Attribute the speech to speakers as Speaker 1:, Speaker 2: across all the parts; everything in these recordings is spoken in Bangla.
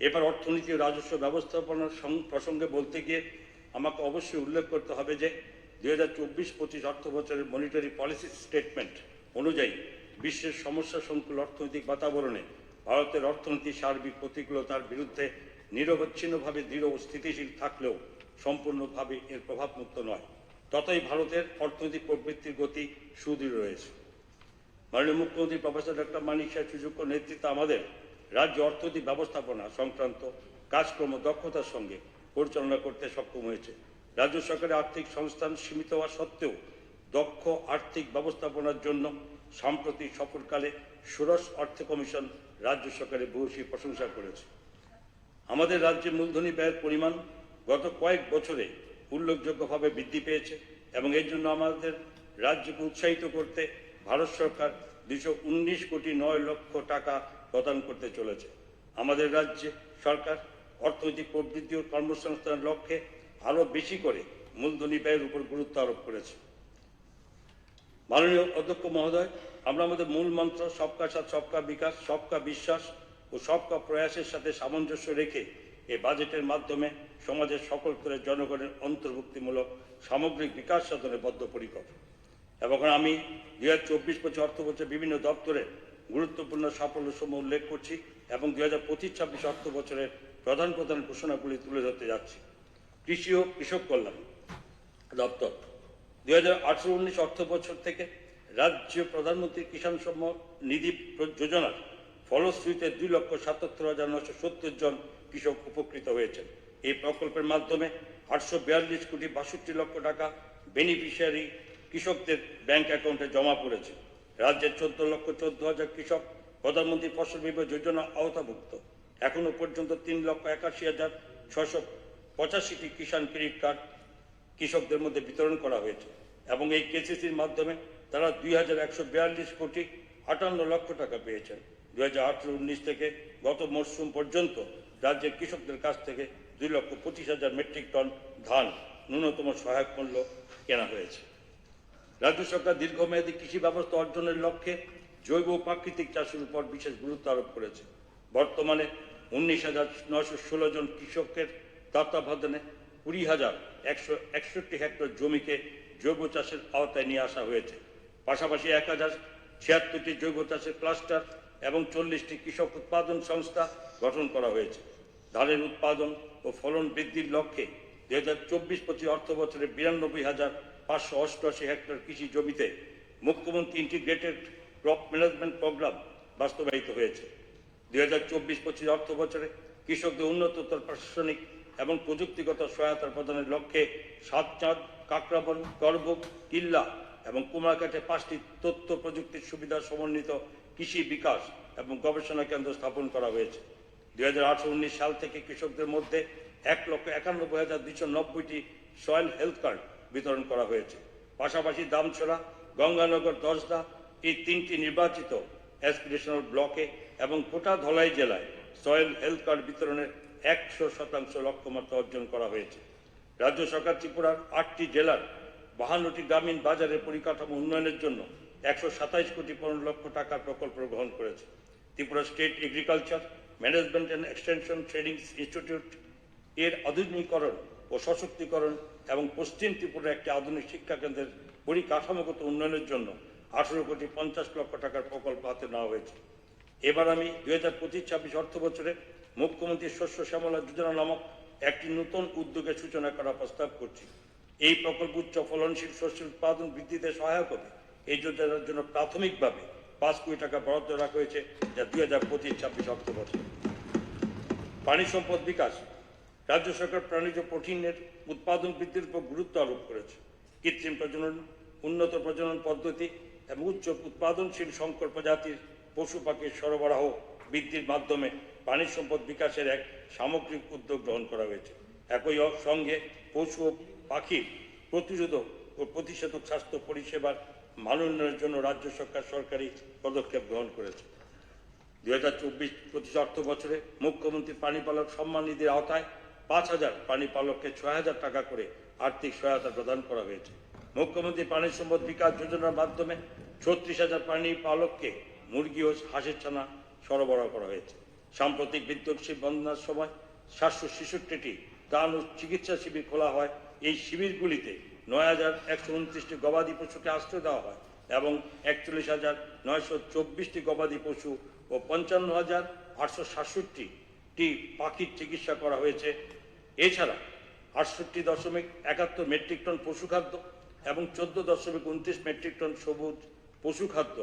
Speaker 1: এবার অর্থনীতি ও রাজস্ব ব্যবস্থাপনার প্রসঙ্গে বলতে গিয়ে আমাকে অবশ্যই উল্লেখ করতে হবে যে দুই হাজার চব্বিশ পঁচিশ অর্থ বছরের মনিটারি পলিসি স্টেটমেন্ট অনুযায়ী বিশ্বের সমস্যা সংকুল অর্থনৈতিক বাতাবরণে ভারতের অর্থনীতি সার্বিক প্রতিকূলতার বিরুদ্ধে নিরবচ্ছিন্নভাবে দৃঢ় ও স্থিতিশীল থাকলেও সম্পূর্ণভাবে এর প্রভাবমুক্ত নয়। ততই ভারতের অর্থনৈতিক প্রবৃত্তির গতি সুদৃঢ় রয়েছে। মাননীয় মুখ্যমন্ত্রী প্রফেসর ডক্টর মানিক সাহেব সুযোগ্য নেতৃত্বে আমাদের রাজ্য অর্থনৈতিক ব্যবস্থাপনা সংক্রান্ত কাজকর্ম দক্ষতার সঙ্গে পরিচালনা করতে সক্ষম হয়েছে। রাজ্য সরকারের আর্থিক সংস্থান সীমিত হওয়া সত্ত্বেও দক্ষ আর্থিক ব্যবস্থাপনার জন্য সাম্প্রতিক সফরকালে ষোড়শ অর্থ কমিশন রাজ্য সরকারের ভূয়সী প্রশংসা করেছে। আমাদের রাজ্যে মূলধনী ব্যয়ের পরিমাণ গত কয়েক বছরে উল্লেখযোগ্যভাবে বৃদ্ধি পেয়েছে এবং এর জন্য আমাদের রাজ্যকে উৎসাহিত করতে ভারত সরকার দুশো কোটি নয় লক্ষ টাকা প্রদান করতে চলেছে। আমাদের রাজ্যে সরকার, অর্থনৈতিক প্রবৃদ্ধি ও কর্মসংস্থানের লক্ষ্যে আরও বেশি করে মূলধনী ব্যয়ের উপর গুরুত্ব আরোপ করেছে। মাননীয় অধ্যক্ষ মহোদয়, আমরা আমাদের মূল মন্ত্র সবকা সাথ সবকা বিকাশ সবকা বিশ্বাস ও সবকা প্রয়াসের সাথে সামঞ্জস্য রেখে এই বাজেটের মাধ্যমে সমাজের সকল স্তরের জনগণের অন্তর্ভুক্তিমূলক সামগ্রিক বিকাশ সাধনে বদ্ধপরিকর। এবং আমি দুই হাজার চব্বিশ পঁচিশ অর্থ বছর বিভিন্ন দপ্তরে গুরুত্বপূর্ণ সাফল্য সমূহ উল্লেখ করছি এবং দুই হাজার পঁচিশ, ছাব্বিশ অর্থ বছরের প্রধান প্রধান ঘোষণাগুলি তুলে ধরতে যাচ্ছি। কৃষি ও কৃষক কল্যাণ দপ্তর। দুই হাজার আঠারো, উনিশ অর্থ বছর থেকে রাজ্য প্রধানমন্ত্রী কিষাণ সম্মান নিধি যোজনার ফলশ্রুতিতে দুই লক্ষ সাতাত্তর হাজার নশো সত্তর জন কৃষক উপকৃত হয়েছেন। এই প্রকল্পের মাধ্যমে আটশো বিয়াল্লিশ কোটি বাষট্টি লক্ষ টাকা বেনিফিশিয়ারি কৃষকদের ব্যাংক অ্যাকাউন্টে জমা পড়েছে। রাজ্যের চোদ্দ লক্ষ চোদ্দ হাজার কৃষক প্রধানমন্ত্রী ফসল বীমা যোজনা আওতাভুক্ত। এখনও পর্যন্ত তিন লক্ষ একাশি হাজার ছশো পঁচাশিটি কিষাণ ক্রেডিট কার্ড কৃষকদের মধ্যে বিতরণ করা হয়েছে এবং এই কেসিসির মাধ্যমে তারা দুই হাজার একশো বিয়াল্লিশ কোটি আটান্ন লক্ষ টাকা পেয়েছেন। দু হাজার আঠারো উনিশ থেকে গত মরশুম পর্যন্ত রাজ্যের কৃষকদের কাছ থেকে দুই লক্ষ পঁচিশ হাজার মেট্রিক টন ধান ন্যূনতম সহায়ক মূল্য কেনা হয়েছে। রাজ্য সরকার দীর্ঘমেয়াদী কৃষি ব্যবস্থা অর্জনের লক্ষ্যে জৈব প্রাকৃতিক চাষের উপর বিশেষ গুরুত্ব আরোপ করেছে। বর্তমানে উনিশ হাজার নশো ষোলো জন কৃষকের তত্ত্বাবধানে কুড়ি হাজার একশো একষট্টি হেক্টর জমিকে জৈব চাষের আওতায় নিয়ে আসা হয়েছে। পাশাপাশি এক হাজার ছিয়াত্তরটি জৈব চাষের ক্লাস্টার এবং চল্লিশটি কৃষক উৎপাদন সংস্থা গঠন করা হয়েছে। ধানের উৎপাদন ও ফলন বৃদ্ধির লক্ষ্যে দুই হাজার চব্বিশ পঁচিশ অর্থ বছরে বিরানব্বই হাজার পাঁচশো অষ্টআশি হেক্টর কৃষি জমিতে মুখ্যমন্ত্রী ইন্টিগ্রেটেড ক্রপ ম্যানেজমেন্ট প্রোগ্রাম বাস্তবায়িত হয়েছে। দুই হাজার চব্বিশ পঁচিশ অর্থ বছরে কৃষকদের উন্নততর প্রশাসনিক এবং প্রযুক্তিগত সহায়তা প্রদানের লক্ষ্যে সাতচাঁদ কাকরাবন করবুক কিল্লা এবং কুমারঘাটে পাঁচটি তথ্য প্রযুক্তির সুবিধা সমন্বিত কৃষি বিকাশ এবং গবেষণা কেন্দ্র স্থাপন করা হয়েছে। দুই হাজার সাল থেকে কৃষকদের মধ্যে এক লক্ষ একানব্বই হাজার দুইশো নব্বইটি সয়েল হেলথ কার্ড বিতরণ করা হয়েছে। পাশাপাশি দামছড়া, গঙ্গানগর দশদা এই তিনটি নির্বাচিত অ্যাসপিরেশনাল ব্লকে এবং গোটা ধলাই জেলায় সয়েল হেলথ কার্ড বিতরণের একশো শতাংশ লক্ষ্যমাত্রা অর্জন করা হয়েছে। রাজ্য সরকার ত্রিপুরার আটটি জেলার বাহান্নটি গ্রামীণ বাজারের পরিকাঠামো উন্নয়নের জন্য একশো সাতাইশ কোটি পনেরো লক্ষ টাকার প্রকল্প গ্রহণ করেছে। Tripura state agriculture management and extension training institute এর আধুনিকীকরণ ও সশক্তিকরণ এবং পশ্চিম ত্রিপুরার একটি আধুনিক শিক্ষা কেন্দ্রের পরিকাঠামোগত উন্নয়নের জন্য আঠারো কোটি পঞ্চাশ লক্ষ টাকার প্রকল্প হাতে নেওয়া হয়েছে। এবার আমি দুই হাজার পঁচিশ ছাব্বিশ অর্থ বছরে মুখ্যমন্ত্রী শস্য শ্যামলা যোজনা নামক একটি নতুন উদ্যোগের সূচনা করার প্রস্তাব করছি। এই প্রকল্প উচ্চ ফলনশীল শস্য উৎপাদন বৃদ্ধিতে সহায়ক হবে। এই যোজনার জন্য প্রাথমিকভাবে পাঁচ কোটি টাকা বরাদ্দ রাখা হয়েছে যা দুই হাজার পঁচিশ ছাব্বিশ অর্থ বছর। প্রাণী সম্পদ বিকাশ রাজ্য সরকার প্রাণীজ প্রোটিনের উৎপাদন বৃদ্ধির উপর গুরুত্ব আরোপ করেছে। কৃত্রিম প্রজনন, উন্নত প্রজনন পদ্ধতি এবং উচ্চ উৎপাদনশীল সংকর প্রজাতির পশু পাখির সরবরাহ বৃদ্ধির মাধ্যমে প্রাণী সম্পদ বিকাশের এক সামগ্রিক উদ্যোগ গ্রহণ করা হয়েছে। একই সঙ্গে পশু ও পাখির প্রতিরোধক ও প্রতিষেধক স্বাস্থ্য পরিষেবার মান উন্নয়নের জন্য রাজ্য সরকার সরকারি পদক্ষেপ গ্রহণ করেছে। দুই হাজার চব্বিশ পঁচিশ অর্থ বছরে মুখ্যমন্ত্রী প্রাণীপালক সম্মান নিধির আওতায় পাঁচ হাজার পানি প্রাণীপালককে ছয় হাজার টাকা করে আর্থিক সহায়তা প্রদান করা হয়েছে। মুখ্যমন্ত্রী প্রাণী সম্পদ বিকাশ যোজনার মাধ্যমে ছত্রিশ হাজার প্রাণী পালককে মুরগি ও হাঁসের ছানা সরবরাহ করা হয়েছে। সাম্প্রতিক বিধ্বংসী বন্যার সময় সাতশো ছেষট্টিটি ত্রাণ ও চিকিৎসা শিবির খোলা হয়। এই শিবিরগুলিতে নয় হাজার একশো উনত্রিশটি গবাদি পশুকে আশ্রয় দেওয়া হয় এবং একচল্লিশ হাজার নয়শো চব্বিশটি গবাদি পশু ও পঞ্চান্ন হাজার আটশো সাতষট্টিটি পাখির চিকিৎসা করা হয়েছে। এছাড়া আটষট্টি দশমিক একাত্তর মেট্রিক টন পশুখাদ্য এবং চোদ্দ দশমিক উনত্রিশ মেট্রিক টন সবুজ পশুখাদ্য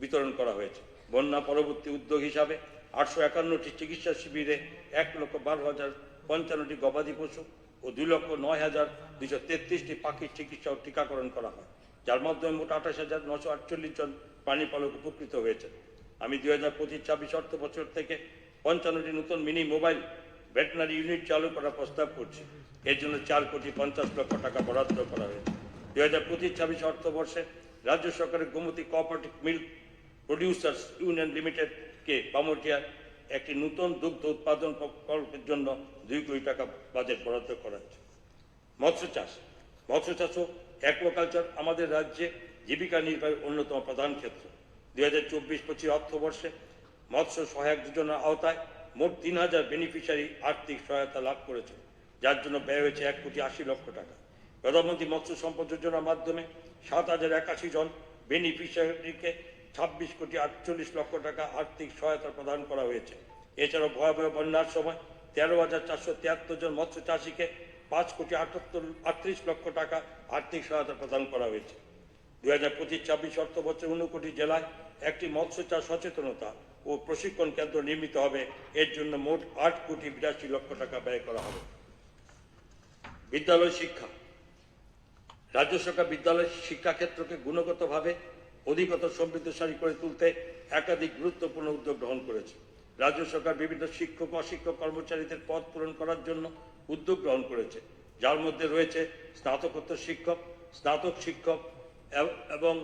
Speaker 1: বিতরণ করা হয়েছে। বন্যা পরবর্তী উদ্যোগ হিসাবে আটশো একান্নটি চিকিৎসা শিবিরে এক লক্ষ বারো হাজার পঞ্চান্নটি গবাদি পশু ও দুই লক্ষ নয় হাজার দুইশো তেত্রিশটি পাখির চিকিৎসা ও টিকাকরণ করা হয়। যার মাধ্যমে মোট আঠাশ হাজার নশো আটচল্লিশ জন প্রাণীপালক উপকৃত হয়েছে আমি দুই হাজার পঁচিশ ছাব্বিশ অর্থ বছর থেকে পঞ্চান্নটি নতুন মিনি মোবাইল ভেটেনারি ইউনিট চালু করার প্রস্তাব করছি। এর জন্য চার কোটি পঞ্চাশ লক্ষ টাকা বরাদ্দ করা হয়েছে। দুই হাজার পঁচিশ, ছাব্বিশ অর্থবর্ষে রাজ্য সরকারের Gomati cooperative milk producers union লিমিটেডকে পামোটিয়ার একটি নতুন দুগ্ধ উৎপাদন প্রকল্পের জন্য দুই কোটি টাকা বাজেট বরাদ্দ করা হয়েছে। মৎস্য চাষ। মৎস্য চাষও অ্যাকোয়াকালচার আমাদের রাজ্যে জীবিকা নির্বাহের অন্যতম প্রধান ক্ষেত্র। দুই হাজার চব্বিশ, পঁচিশ অর্থবর্ষে মৎস্য সহায়ক যোজনার আওতায় মোট তিন হাজার বেনিফিশিয়ারি আর্থিক সহায়তা লাভ করেছে, যার জন্য ব্যয় হয়েছে এক কোটি আশি লক্ষ টাকা। প্রধানমন্ত্রী মৎস্য সম্পদ যোজনার মাধ্যমে সাত হাজার একাশি জন বেনিফিশিয়ারিকে ছাব্বিশ কোটি আটচল্লিশ লক্ষ টাকা আর্থিক সহায়তা প্রদান করা হয়েছে। এছাড়াও ভয়াবহ বন্যার সময় তেরো হাজার চারশো তিয়াত্তর জন মৎস্য চাষিকে পাঁচ কোটি আটাত্তর, আটত্রিশ লক্ষ টাকা আর্থিক সহায়তা প্রদান করা হয়েছে। দু হাজার পঁচিশ ছাব্বিশ অর্থ বছর ঊনকোটি জেলায় একটি মৎস্য চাষ সচেতনতা ও প্রশিক্ষণ কেন্দ্র নির্মিত হবে। এর জন্য মোট আট কোটি বিরাশি লক্ষ টাকা ব্যয় করা হবে। বিদ্যালয় শিক্ষা। রাজ্য সরকার বিদ্যালয় শিক্ষাক্ষেত্রকে গুণগতভাবে অধিকতর সমৃদ্ধশালী করে তুলতে একাধিক গুরুত্বপূর্ণ উদ্যোগ গ্রহণ করেছে। রাজ্য সরকার বিভিন্ন শিক্ষক, অশিক্ষক কর্মচারীদের পদ পূরণ করার জন্য উদ্যোগ গ্রহণ করেছে। যার মধ্যে রয়েছে স্নাতকোত্তর শিক্ষক, স্নাতক শিক্ষক, এবং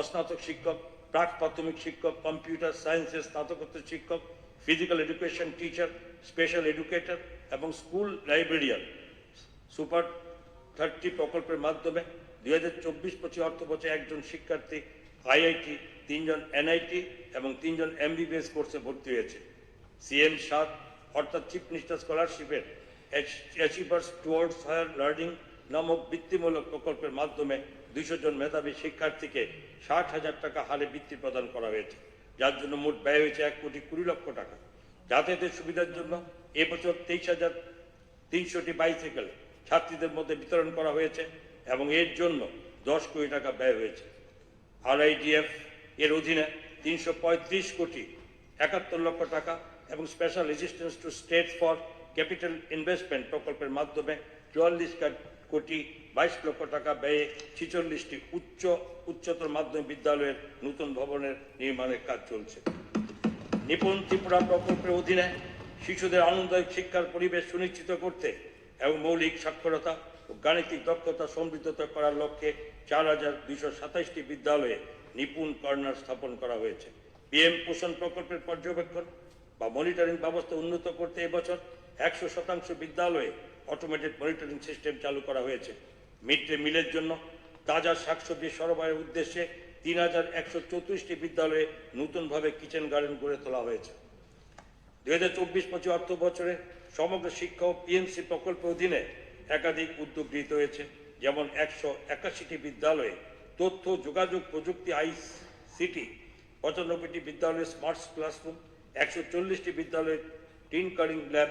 Speaker 1: অস্নাতক শিক্ষক প্রাক প্রাথমিক শিক্ষক কম্পিউটার সায়েন্সের স্নাতকোত্তর শিক্ষক physical education teacher special educator এবং স্কুল লাইব্রেরিয়ান সুপার থার্টি প্রকল্পের মাধ্যমে দুই হাজার চব্বিশ পঁচিশ অর্থ বছরে একজন শিক্ষার্থী আইআইটি তিনজন এনআইটি এবং তিনজন এমবিবিএস কোর্সে ভর্তি হয়েছে। সিএম সাত, অর্থাৎ চিফ মিনিস্টার স্কলারশিপের অ্যাচিভার্স টুয়ার্ডস হায়ার লার্নিং নামক বৃত্তিমূলক প্রকল্পের মাধ্যমে দুইশো জন মেধাবী শিক্ষার্থীকে ষাট হাজার টাকা হারে বৃত্তি প্রদান করা হয়েছে, যার জন্য মোট ব্যয় হয়েছে এক কোটি কুড়ি লক্ষ টাকা। যাতায়াতের সুবিধার জন্য এবছর তেইশ হাজার তিনশোটি বাইসাইকেল ছাত্রীদের মধ্যে বিতরণ করা হয়েছে এবং এর জন্য দশ কোটি টাকা ব্যয় হয়েছে। আরআইডিএফ এর অধীনে তিনশো পঁয়ত্রিশ কোটি একাত্তর লক্ষ টাকা এবং special resistance to state for capital investment প্রকল্পের মাধ্যমে চুয়াল্লিশ কোটি বাইশ লক্ষ টাকা ব্যয়ে ছিচল্লিশটি উচ্চ, উচ্চতর মাধ্যমিক বিদ্যালয়ের নতুন ভবনের নির্মাণের কাজ চলছে। নিপুণ ত্রিপুরা প্রকল্পের অধীনে শিশুদের আনন্দদায়ক শিক্ষার পরিবেশ সুনিশ্চিত করতে এবং মৌলিক সাক্ষরতা ও গাণিতিক দক্ষতা সমৃদ্ধতা করার লক্ষ্যে চার হাজার দুইশো সাতাইশটি বিদ্যালয়ে নিপুণ কর্নার স্থাপন করা হয়েছে। পিএম পোষণ প্রকল্পের পর্যবেক্ষণ বা মনিটরিং ব্যবস্থা উন্নত করতে এবছর একশো শতাংশ বিদ্যালয়ে অটোমেটেড মনিটরিং সিস্টেম চালু করা হয়েছে। মিড ডে মিলের জন্য তাজা শাকসবজি সরবরাহের উদ্দেশ্যে তিন হাজার একশো চৌত্রিশটি বিদ্যালয়ে নতুনভাবে কিচেন গার্ডেন গড়ে তোলা হয়েছে। দুই হাজার চব্বিশ পঁচিশ অর্থ বছরে সমগ্র শিক্ষা ও পিএমসি প্রকল্পের অধীনে একাধিক উদ্যোগ গৃহীত হয়েছে, যেমন একশো একাশিটি বিদ্যালয়ে তথ্য, যোগাযোগ প্রযুক্তি, আইসিটি, পঁচানব্বইটি বিদ্যালয়ে স্মার্ট ক্লাসরুম, একশো চল্লিশটি বিদ্যালয়ে টিন কারিং ল্যাব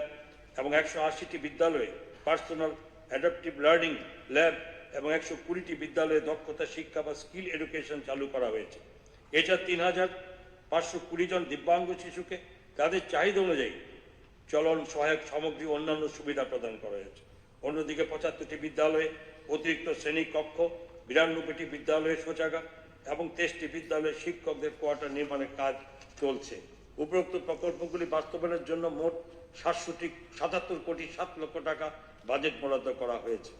Speaker 1: এবং একশো আশিটি বিদ্যালয়ে পার্সোনাল অ্যাডাপটিভ লার্নিং ল্যাব এবং একশো কুড়িটি বিদ্যালয়ে দক্ষতা, শিক্ষা বা স্কিল এডুকেশন চালু করা হয়েছে। এছাড়া তিন হাজার পাঁচশো কুড়ি জন দিব্যাঙ্গ শিশুকে তাদের চাহিদা অনুযায়ী চলন সহায়ক সামগ্রী অন্যান্য সুবিধা প্রদান করা হয়েছে। অন্যদিকে পঁচাত্তরটি বিদ্যালয়ে অতিরিক্ত শ্রেণি কক্ষ, বিরানব্বইটি বিদ্যালয়ে শৌচাগার এবং তেইশটি বিদ্যালয়ে শিক্ষকদের কোয়ার্টার নির্মাণের কাজ চলছে। উপরোক্ত প্রকল্পগুলি বাস্তবায়নের জন্য মোট সাতষট্টি, সাতাত্তর কোটি সাত লক্ষ টাকা বাজেট বরাদ্দ করা হয়েছে।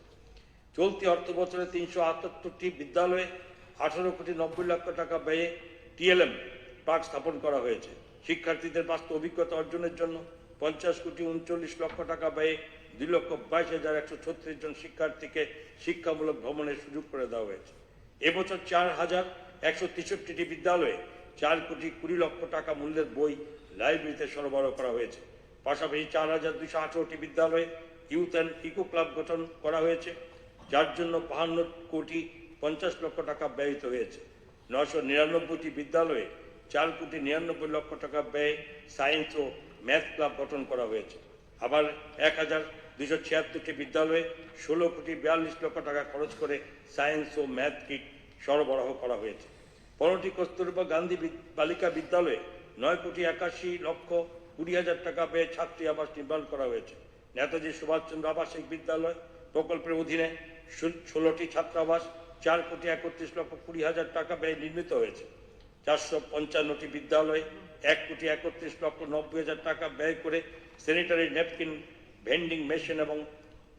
Speaker 1: চলতি অর্থ বছরে তিনশো আটাত্তরটি বিদ্যালয়ে আঠারো কোটি নব্বই লক্ষ টাকা ব্যয়ে টিএলএম পার্ক স্থাপন করা হয়েছে। শিক্ষার্থীদের বাস্তব অভিজ্ঞতা অর্জনের জন্য পঞ্চাশ কোটি উনচল্লিশ লক্ষ টাকা ব্যয়ে দুই লক্ষ বাইশ হাজার একশো ছত্রিশ জন শিক্ষার্থীকে শিক্ষামূলক ভ্রমণের সুযোগ করে দেওয়া হয়েছে। এবছর চার হাজার একশো তেষট্টিটি বিদ্যালয়ে চার কোটি কুড়ি লক্ষ টাকা মূল্যের বই লাইব্রেরিতে সরবরাহ করা হয়েছে। পাশাপাশি চার হাজার দুশো আঠারোটি বিদ্যালয়ে ইউথ অ্যান্ড ইকো ক্লাব গঠন করা হয়েছে, যার জন্য বাহান্ন কোটি পঞ্চাশ লক্ষ টাকা ব্যয়িত হয়েছে। নশো নিরানব্বইটি বিদ্যালয়ে চার কোটি নিরানব্বই লক্ষ টাকা ব্যয়ে সায়েন্স ও ম্যাথ ক্লাব গঠন করা হয়েছে। আবার এক হাজার দুশো ছিয়াত্তরটি বিদ্যালয়ে ষোলো কোটি বিয়াল্লিশ লক্ষ টাকা খরচ করে সায়েন্স ও ম্যাথ কিট সরবরাহ করা হয়েছে। পনেরোটি কস্তুরবা গান্ধী বালিকা বিদ্যালয়ে নয় কোটি একাশি লক্ষ কুড়ি হাজার টাকা ব্যয়ে ছাত্রী আবাস নির্মাণ করা হয়েছে। নেতাজি সুভাষচন্দ্র আবাসিক বিদ্যালয় প্রকল্পের অধীনে ষোল- ষোলোটি ছাত্রাবাস, চার কোটি একত্রিশ লক্ষ কুড়ি হাজার টাকা ব্যয়ে নির্মিত হয়েছে। চারশো পঞ্চান্নটি বিদ্যালয়ে, এক কোটি একত্রিশ লক্ষ নব্বই হাজার টাকা ব্যয় করে স্যানিটারি ন্যাপকিন ভেন্ডিং মেশিন এবং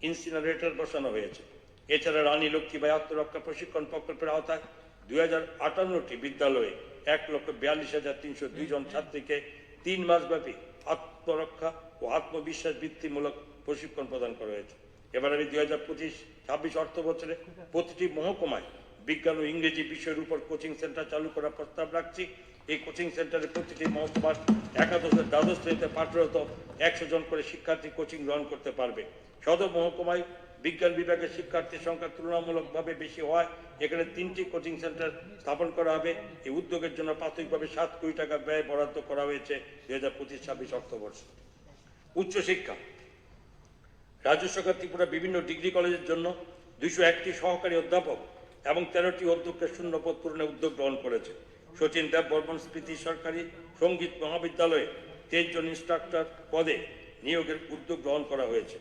Speaker 1: ইনসিনারেটর বসানো হয়েছে। এছাড়া রানী লক্ষ্মীবাই আত্মরক্ষা প্রশিক্ষণ প্রকল্পের আওতায় দুই হাজার আটান্নটি বিদ্যালয়ে এক লক্ষ বিয়াল্লিশ হাজার তিনশো দুই জন ছাত্রীকে তিন মাসব্যাপী আত্মরক্ষা ও আত্মবিশ্বাস বৃত্তিমূলক প্রশিক্ষণ প্রদান করা হয়েছে। এবার আমি দুই হাজার পঁচিশ, ছাব্বিশ অর্থ বছরে প্রতিটি মহকুমায় বিজ্ঞান ও ইংরেজি বিষয়ের উপর কোচিং সেন্টার চালু করার প্রস্তাব রাখছি। এই কোচিং সেন্টারে প্রতিটি মহকুমার একাদশ দ্বাদশ শ্রেণীতে পাঠরত একশো জন করে শিক্ষার্থী কোচিং গ্রহণ করতে পারবে। সদর মহকুমায় বিজ্ঞান বিভাগের শিক্ষার্থীর সংখ্যা তুলনামূলকভাবে বেশি হওয়ায় এখানে তিনটি কোচিং সেন্টার স্থাপন করা হবে। এই উদ্যোগের জন্য প্রাথমিকভাবে সাত কোটি টাকা ব্যয় বরাদ্দ করা হয়েছে দুই হাজার পঁচিশ ছাব্বিশ অর্থবর্ষ। উচ্চশিক্ষা। রাজ্য সরকার ত্রিপুরা বিভিন্ন ডিগ্রি কলেজের জন্য দুইশো একটি সহকারী অধ্যাপক এবং তেরোটি অধ্যক্ষের শূন্যপদ পূরণের উদ্যোগ গ্রহণ করেছে। সচিন দেব বর্মন স্মৃতি সরকারি সংগীত মহাবিদ্যালয়ে তেইশ জন ইনস্ট্রাক্টর পদে নিয়োগের উদ্যোগ গ্রহণ করা হয়েছে।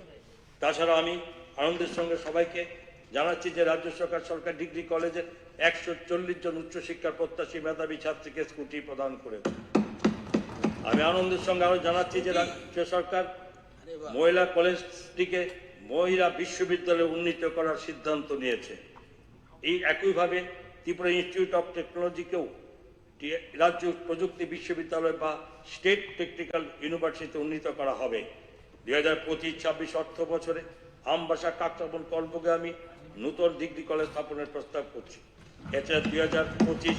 Speaker 1: তাছাড়া আমি আনন্দের সঙ্গে সবাইকে জানাচ্ছি যে রাজ্য সরকার সরকার ডিগ্রি কলেজের একশো চল্লিশ জন উচ্চশিক্ষার প্রত্যাশী মেধাবী ছাত্রীকে স্কুটি প্রদান করেছে। আমি আনন্দের সঙ্গে আরও জানাচ্ছি যে রাজ্য সরকার মহিলা কলেজটিকে মহিলা বিশ্ববিদ্যালয়ে উন্নীত করার সিদ্ধান্ত নিয়েছে। এই একইভাবে ত্রিপুরা ইনস্টিটিউট অফ টেকনোলজিকেও রাজ্য প্রযুক্তি বিশ্ববিদ্যালয় বা স্টেট টেকনিক্যাল ইউনিভার্সিটিতে উন্নীত করা হবে। দুই হাজার পঁচিশ ছাব্বিশ অর্থ বছরে আমবাসা কাকরাবন কল্পকে আমি নূতন ডিগ্রি কলেজ স্থাপনের প্রস্তাব করছি। এছাড়া দুই হাজার পঁচিশ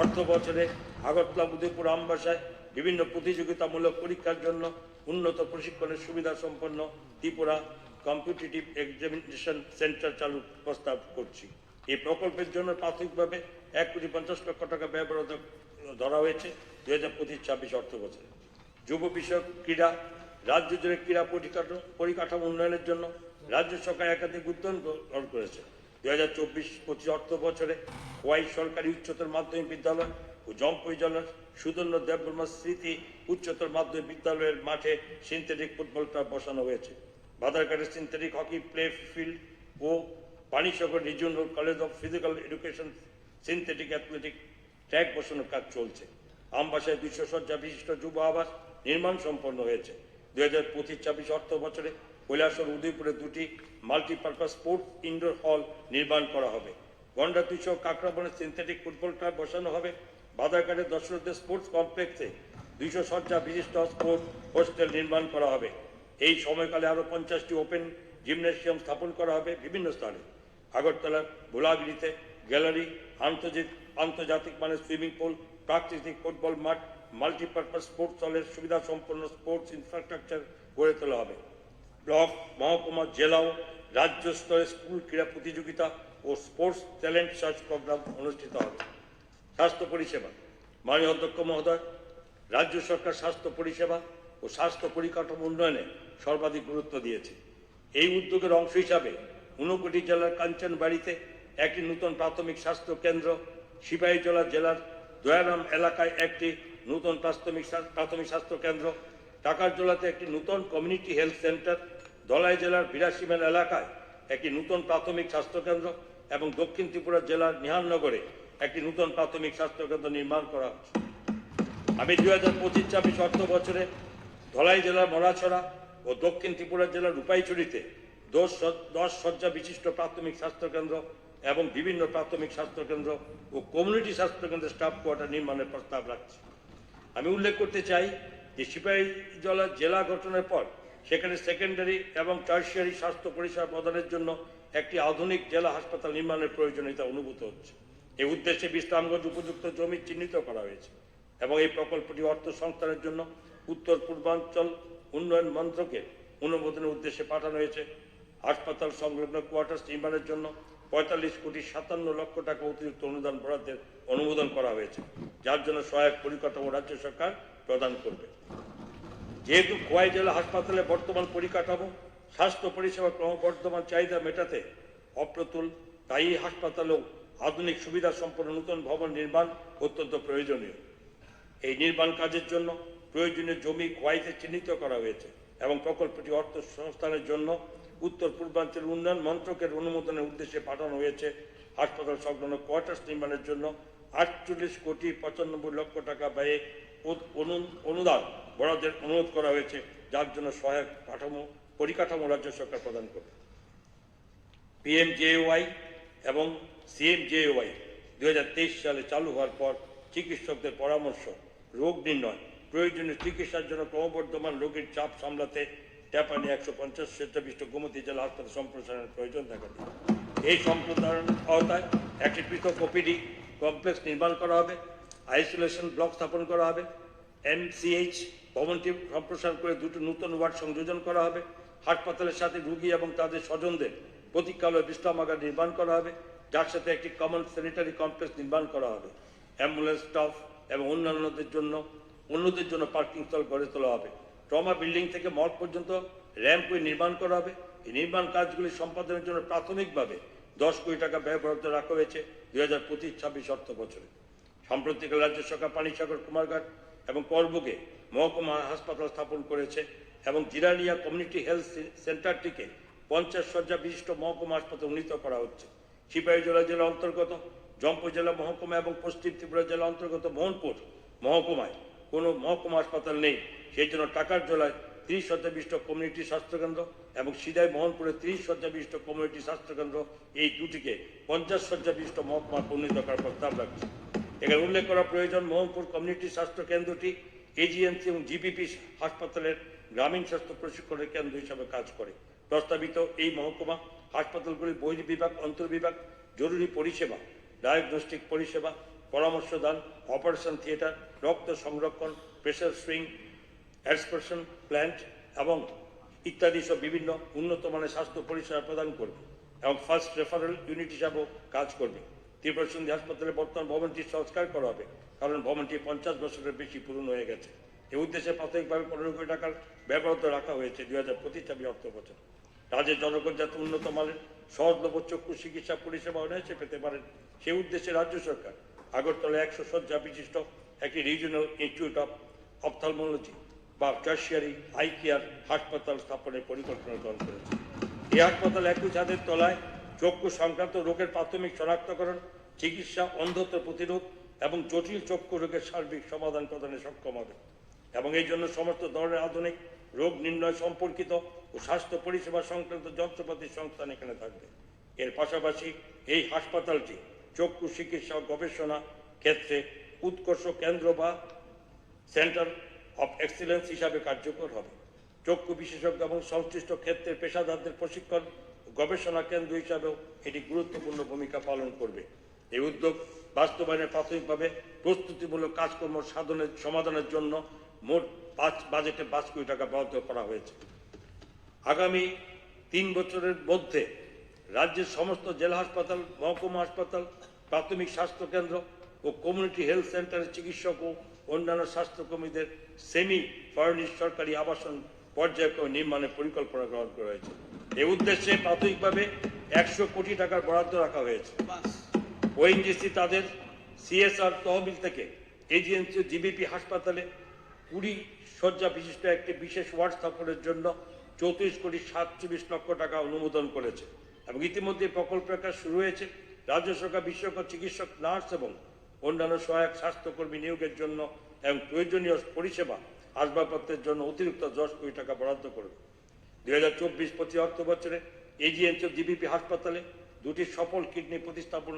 Speaker 1: অর্থ বছরে আগরতলা, উদয়পুর আমবাসায় বিভিন্ন প্রতিযোগিতামূলক পরীক্ষার জন্য উন্নত প্রশিক্ষণের সুবিধা সম্পন্ন ত্রিপুরা কম্পিটিটিভ এক্সামিনেশন সেন্টার চালুর প্রস্তাব করছি। এই প্রকল্পের জন্য প্রাথমিকভাবে এক কোটি পঞ্চাশ লক্ষ টাকা ব্যয় ধরা হয়েছে দুই হাজার পঁচিশ ছাব্বিশ অর্থ বছরে। যুব বিষয়ক ক্রীড়া রাজ্য জুড়ে ক্রীড়া পরিকাঠামো উন্নয়নের জন্য রাজ্য সরকার একাধিক উদ্যোগ গ্রহণ করেছে। দু হাজার চব্বিশ পঁচিশ অর্থ বছরে খোয়াই সরকারি উচ্চতর মাধ্যমিক বিদ্যালয় ও জম্পুই জেলার সুদর্ণ দেববর্মা স্মৃতি উচ্চতর মাধ্যমিক বিদ্যালয়ের মাঠে সিনথেটিক ফুটবল ক্লাব বসানো হয়েছে। বাদারঘাটের synthetic hockey play field O Panisagar regional college of physical education synthetic athletic track বসানোর কাজ চলছে। আমবাসায় দুইশো শয্যা বিশিষ্ট যুব আবাস নির্মাণ সম্পন্ন হয়েছে। দুই হাজার পঁচিশ, ছাব্বিশ অর্থ বছরে কৈলাসর উদয়পুরে দুটি মাল্টিপারপাস স্পোর্টস ইনডোর হল নির্মাণ করা হবে। গন্ডা দুইশো কাকরাবনের সিনথেটিক ফুটবল ক্লাব বসানো হবে। বাদারঘাটের দশরথের স্পোর্টস কমপ্লেক্সে দুইশো শয্যা বিশিষ্ট স্পোর্টস হোস্টেল নির্মাণ করা হবে। এই সময়কালে আরও পঞ্চাশটি ওপেন জিমনেশিয়াম স্থাপন করা হবে বিভিন্ন স্থানে। আগরতলার ভোলাগিরিতে গ্যালারি, আন্তর্জাতিক আন্তর্জাতিক মানের সুইমিং পুল প্রাকৃতিক ফুটবল মাঠ মাল্টিপারপাস স্পোর্টস হলের সুবিধা সম্পন্ন স্পোর্টস ইনফ্রাস্ট্রাকচার গড়ে তোলা হবে। ব্লক, মহকুমা জেলাও রাজ্য স্তরে স্কুল ক্রীড়া প্রতিযোগিতা ও স্পোর্টস ট্যালেন্ট সার্চ প্রোগ্রাম অনুষ্ঠিত হবে। স্বাস্থ্য পরিষেবা, মাননীয় অধ্যক্ষ মহোদয়, রাজ্য সরকার স্বাস্থ্য পরিষেবা ও স্বাস্থ্য পরিকাঠামো উন্নয়নে সর্বাধিক গুরুত্ব দিয়েছে। এই উদ্যোগের অংশ হিসাবে ঊনকোটি জেলার কাঞ্চনবাড়িতে একটি নূতন প্রাথমিক স্বাস্থ্য কেন্দ্র সিপাহীজলা জেলার দয়ারাম এলাকায় একটি নূতন প্রাথমিক প্রাথমিক স্বাস্থ্য কেন্দ্র টাকারজোলাতে একটি নূতন কমিউনিটি হেলথ সেন্টার ধলাই জেলার বিরাশিমেল এলাকায় একটি নূতন প্রাথমিক স্বাস্থ্য কেন্দ্র এবং দক্ষিণ ত্রিপুরা জেলার নিহাননগরে একটি নূতন প্রাথমিক স্বাস্থ্য কেন্দ্র নির্মাণ করা হচ্ছে। আমি দুই হাজার পঁচিশ ছাব্বিশ অর্থ বছরে ধলাই জেলার মরাছড়া ও দক্ষিণ ত্রিপুরা জেলার রূপাইছড়িতে দশ দশ শয্যা বিশিষ্ট প্রাথমিক স্বাস্থ্যকেন্দ্র এবং বিভিন্ন প্রাথমিক স্বাস্থ্যকেন্দ্র ও কমিউনিটি স্বাস্থ্যকেন্দ্রের স্টাফ কোয়ার্টার নির্মাণের প্রস্তাব রাখছি। আমি উল্লেখ করতে চাই যে সিপাহী জলা জেলা গঠনের পর সেখানে সেকেন্ডারি এবং টার্সিয়ারি স্বাস্থ্য পরিষেবা প্রদানের জন্য একটি আধুনিক জেলা হাসপাতাল নির্মাণের প্রয়োজনীয়তা অনুভূত হচ্ছে। এই উদ্দেশ্যে বিশ্রামগঞ্জ উপযুক্ত জমি চিহ্নিত করা হয়েছে এবং এই প্রকল্পটি অর্থ সংস্থানের জন্য উত্তর পূর্বাঞ্চল উন্নয়ন মন্ত্রকে অনুমোদনের উদ্দেশ্যে পাঠানো হয়েছে। হাসপাতাল সংলগ্ন কোয়ার্টার্স নির্মাণের জন্য পঁয়তাল্লিশ কোটি সাতান্ন লক্ষ টাকা অতিরিক্ত অনুদান বরাদ্দের অনুমোদন করা হয়েছে, যার জন্য সহায়ক পরিকাঠামো রাজ্য সরকার প্রদান করবে। যেহেতু খোয়াই জেলা হাসপাতালে বর্তমান পরিকাঠামো, স্বাস্থ্য পরিষেবা ক্রমবর্ধমান চাহিদা মেটাতে অপ্রতুল, তাই হাসপাতালেও আধুনিক সুবিধা সম্পন্ন নতুন ভবন নির্মাণ অত্যন্ত প্রয়োজনীয়। এই নির্মাণ কাজের জন্য প্রয়োজনীয় জমি খোয়াইতে চিহ্নিত করা হয়েছে এবং প্রকল্পটি অর্থ সংস্থানের জন্য উত্তর পূর্বাঞ্চল উন্নয়ন মন্ত্রকের অনুমোদনের উদ্দেশ্যে পাঠানো হয়েছে। হাসপাতাল সংলগ্ন কোয়ার্টার্স নির্মাণের জন্য আটচল্লিশ কোটি পঁচানব্বই লক্ষ টাকা ব্যয়ে অনু- অনুদান বরাদ্দের অনুরোধ করা হয়েছে, যার জন্য সহায়ক কাঠামো, পরিকাঠামো রাজ্য সরকার প্রদান করবে। পিএমজেওয়াই এবং সিএমজেওয়াই দুই হাজার তেইশ সালে চালু হওয়ার পর চিকিৎসকদের পরামর্শ, রোগ নির্ণয়, প্রয়োজনীয় চিকিৎসার জন্য ক্রমবর্ধমান রোগীর চাপ সামলাতে ট্যাপানি একশো পঞ্চাশ বিষ্ট গোমতী জেলা হাসপাতাল সম্প্রসারণের প্রয়োজন দেখা এই সম্প্রসারণ আওতায় একটি পৃথক ওপিডি কমপ্লেক্স নির্মাণ করা হবে, আইসোলেশন ব্লক স্থাপন করা হবে এমসিএইচ ভবনটি সম্প্রসারণ করে দুটো নতুন ওয়ার্ড সংযোজন করা হবে, হাসপাতালের সাথে রুগী এবং তাদের স্বজনদের প্রতীক্ষালয় বিশ্রামাগার নির্মাণ করা হবে, যার সাথে একটি কমন স্যানিটারি কমপ্লেক্স নির্মাণ করা হবে অ্যাম্বুলেন্স স্টাফ এবং অন্যান্যদের জন্য, অন্যদের জন্য পার্কিং স্থল গড়ে তোলা হবে। ট্রমা বিল্ডিং থেকে মঠ পর্যন্ত র্যাম্পওয়ে নির্মাণ করা হবে। এই নির্মাণ কাজগুলি সম্পাদনের জন্য প্রাথমিকভাবে দশ কোটি টাকা ব্যয় বরাদ্দ রাখা হয়েছে দুই হাজার পঁচিশ, ছাব্বিশ অর্থ বছরে। সাম্প্রতিক রাজ্য সরকার পানিসাগর, কুমারঘাট এবং করবুকে মহকুমা হাসপাতাল স্থাপন করেছে এবং জিরানিয়া কমিউনিটি হেলথ সেন্টারটিকে পঞ্চাশ শয্যা বিশিষ্ট মহকুমা হাসপাতাল উন্নীত করা হচ্ছে। সিপাহীজলা জেলা অন্তর্গত, জম্পু জেলা মহকুমা এবং পশ্চিম ত্রিপুরা জেলা অন্তর্গত মোহনপুর মহকুমায় কোনো মহকুমা হাসপাতাল নেই। সেই জন্য টাকার জোলায় ত্রিশ শয্যা বিশিষ্ট কমিউনিটি স্বাস্থ্যকেন্দ্র এবং সিদাই মোহনপুরে ত্রিশ শয্যা বিশিষ্ট কমিউনিটি স্বাস্থ্যকেন্দ্র এই দুটিকে পঞ্চাশ শয্যা বিশিষ্ট মহকুমা উন্নীত করার প্রস্তাব রাখছে। এখানে উল্লেখ করা প্রয়োজন, মোহনপুর কমিউনিটি স্বাস্থ্য কেন্দ্রটি এজিএমসি এবং জিবিপি হাসপাতালের গ্রামীণ স্বাস্থ্য প্রশিক্ষণের কেন্দ্র হিসাবে কাজ করে। প্রস্তাবিত এই মহকুমা হাসপাতালগুলি বহির্বিভাগ, অন্তর্বিভাগ, জরুরি পরিষেবা ডায়াগনস্টিক পরিষেবা পরামর্শদান অপারেশন থিয়েটার, রক্ত সংরক্ষণ প্রেশার সুইং এক্সপ্রেশন প্ল্যান্ট এবং ইত্যাদি সব বিভিন্ন উন্নত মানের স্বাস্থ্য পরিষেবা প্রদান করবে এবং ফার্স্ট রেফারেল ইউনিট হিসাবেও কাজ করবে। ত্রিপুরা সন্ধি হাসপাতালে বর্তমান ভবনটি সংস্কার করা হবে, কারণ ভবনটি পঞ্চাশ বছরের বেশি পূরণ হয়ে গেছে। এ উদ্দেশ্যে প্রাথমিকভাবে পনেরো কোটি টাকার ব্যবহৃত রাখা হয়েছে দুই হাজার পঁচিশ ছাব্বিশ অর্থ বছর। রাজ্যের জনগণ যাতে উন্নত মানের সহজলভ্য চক্ষু চিকিৎসা পরিষেবা অনায়াসে পেতে পারেন সেই উদ্দেশ্যে রাজ্য সরকার আগরতলা একশো শয্যা বিশিষ্ট একটি রিজিওনাল ইনস্টিটিউট অফ অপথালমোলজি বা টার্সিয়ারি আই কেয়ার হাসপাতাল স্থাপনের পরিকল্পনা গ্রহণ করেছে। এই হাসপাতাল একই ছাদের তলায় চক্ষু সংক্রান্ত রোগের প্রাথমিক শনাক্তকরণ, চিকিৎসা, অন্ধত্ব প্রতিরোধ এবং জটিল চক্ষু রোগের সার্বিক সমাধান প্রদানে সক্ষম হবে এবং এই জন্য সমস্ত ধরনের আধুনিক রোগ নির্ণয় সম্পর্কিত ও স্বাস্থ্য পরিষেবা সংক্রান্ত যন্ত্রপাতির সংস্থান এখানে থাকবে। এর পাশাপাশি এই হাসপাতালটি চক্ষু চিকিৎসা গবেষণা ক্ষেত্রে উৎকর্ষ কেন্দ্র বা সেন্টার অফ এক্সিলেন্স হিসাবে কার্যকর হবে। চক্ষু বিশেষজ্ঞ এবং সংশ্লিষ্ট ক্ষেত্রের পেশাদারদের প্রশিক্ষণ গবেষণা কেন্দ্র হিসাবেও এটি গুরুত্বপূর্ণ ভূমিকা পালন করবে। এই উদ্যোগ বাস্তবায়নে প্রাথমিকভাবে প্রস্তুতিমূলক কাজকর্ম সাধনের সমাধানের জন্য মোট পাঁচ বাজেটে পাঁচ কোটি টাকা বরাদ্দ করা হয়েছে। আগামী তিন বছরের মধ্যে রাজ্যের সমস্ত জেলা হাসপাতাল, মহকুমা হাসপাতাল, প্রাথমিক স্বাস্থ্য কেন্দ্র ও কমিউনিটি হেলথ সেন্টারের চিকিৎসক ও অন্যান্য স্বাস্থ্যকর্মীদের সেমি ফার্নিশ সরকারি আবাসন পর্যায়ক্রমে নির্মাণের পরিকল্পনা গ্রহণ করা হয়েছে। এই উদ্দেশ্যে প্রাথমিকভাবে একশো কোটি টাকার বরাদ্দ রাখা হয়েছে। ওএনজিসি তাদের সিএসআর তহবিল থেকে এজিএনসি জিবিপি হাসপাতালে কুড়ি শয্যা বিশিষ্ট একটি বিশেষ ওয়ার্ড স্থাপনের জন্য চৌত্রিশ কোটি সাতচল্লিশ লক্ষ টাকা অনুমোদন করেছে। এবং ইতিমধ্যে প্রকল্পের কাজ শুরু হয়েছে। রাজ্য সরকার বিশেষজ্ঞ চিকিৎসক, নার্স এবং অন্যান্য সহায়ক স্বাস্থ্যকর্মী নিয়োগের জন্য এবং প্রয়োজনীয় পরিষেবা, আসবাবপত্রের জন্য অতিরিক্ত দশ কোটি টাকা বরাদ্দ করবে দুই হাজার চব্বিশ পঁচিশ অর্থ বছরে এজিএনসি জিবিপি হাসপাতালে দুটি সফল কিডনি প্রতিস্থাপন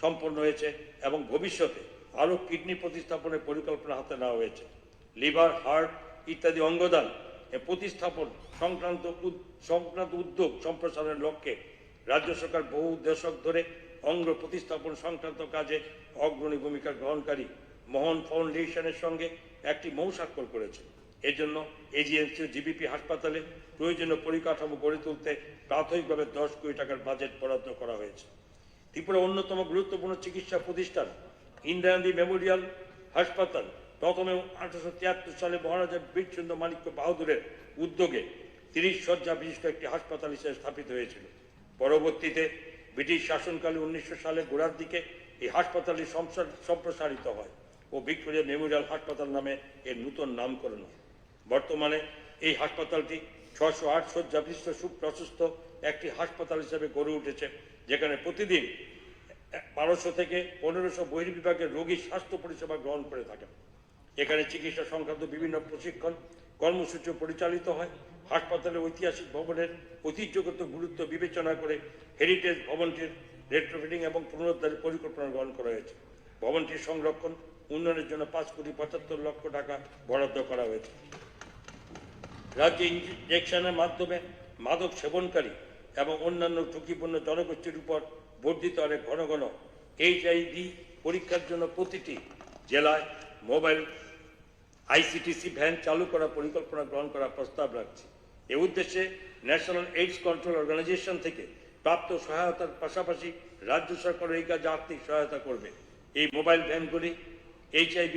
Speaker 1: সম্পন্ন হয়েছে এবং ভবিষ্যতে আরও কিডনি প্রতিস্থাপনের পরিকল্পনা হাতে নেওয়া হয়েছে। লিভার, হার্ট ইত্যাদি অঙ্গদান প্রতিস্থাপন সংক্রান্ত সংক্রান্ত উদ্যোগ সম্প্রসারণের লক্ষ্যে রাজ্য সরকার বহু দশক ধরে অঙ্গ প্রতিস্থাপন সংক্রান্ত কাজে অগ্রণী ভূমিকা গ্রহণকারী মোহন ফাউন্ডেশনের সঙ্গে একটি মৌ স্বাক্ষর করেছে। এর জন্য এজিএমসি জিবিপি হাসপাতালে প্রয়োজনীয় পরিকাঠামো গড়ে তুলতে প্রাথমিকভাবে দশ কোটি টাকার বাজেট বরাদ্দ করা হয়েছে। ত্রিপুরা অন্যতম গুরুত্বপূর্ণ চিকিৎসা প্রতিষ্ঠান ইন্দিরা মেমোরিয়াল হাসপাতাল প্রথমে আঠারোশো তিয়াত্তর সালে মহারাজা বীরচন্দ্র মাণিক্য বাহাদুরের উদ্যোগে তিরিশ শয্যা বিশিষ্ট একটি হাসপাতাল হিসেবে স্থাপিত হয়েছিল। পরবর্তীতে ব্রিটিশ শাসনকালে উনিশশো সালে গোড়ার দিকে এই হাসপাতালটি সম্প্রসারিত হয় ও ভিক্টোরিয়া মেমোরিয়াল হাসপাতাল নামে এর নূতন নামকরণ হয়। বর্তমানে এই হাসপাতালটি ছশো আট শয্যা বিশিষ্ট সুপ্রশস্ত একটি হাসপাতাল হিসেবে গড়ে উঠেছে, যেখানে প্রতিদিন বারোশো থেকে পনেরোশো বহির্বিভাগের রোগী স্বাস্থ্য পরিষেবা গ্রহণ করে থাকেন। এখানে চিকিৎসা সংক্রান্ত বিভিন্ন প্রশিক্ষণ কর্মসূচি পরিচালিত হয়। হাসপাতালের ঐতিহাসিক ভবনের ঐতিহ্যগত গুরুত্ব বিবেচনা করে হেরিটেজ ভবনটির রেট্রোফিটিং এবং পুনরুদ্ধারের পরিকল্পনা গ্রহণ করা হয়েছে। ভবনটির সংরক্ষণ উন্নয়নের জন্য পাঁচ কোটি পঁচাত্তর লক্ষ টাকা বরাদ্দ করা হয়েছে। রাজ্যে ইঞ্জেকশনের মাধ্যমে মাদক সেবনকারী এবং অন্যান্য ঝুঁকিপূর্ণ জনগোষ্ঠীর উপর বর্ধিত হারে ঘন ঘন এইচআইভি পরীক্ষার জন্য প্রতিটি জেলায় মোবাইল আইসিটিসি ভ্যান চালু করার পরিকল্পনা গ্রহণ করার প্রস্তাব রাখছি। এ উদ্দেশ্যে ন্যাশনাল এইডস কন্ট্রোল অর্গানাইজেশন থেকে প্রাপ্ত সহায়তার পাশাপাশি রাজ্য সরকার এই কাজে আর্থিক সহায়তা করবে। এই মোবাইল ভ্যানগুলি এইচআইভি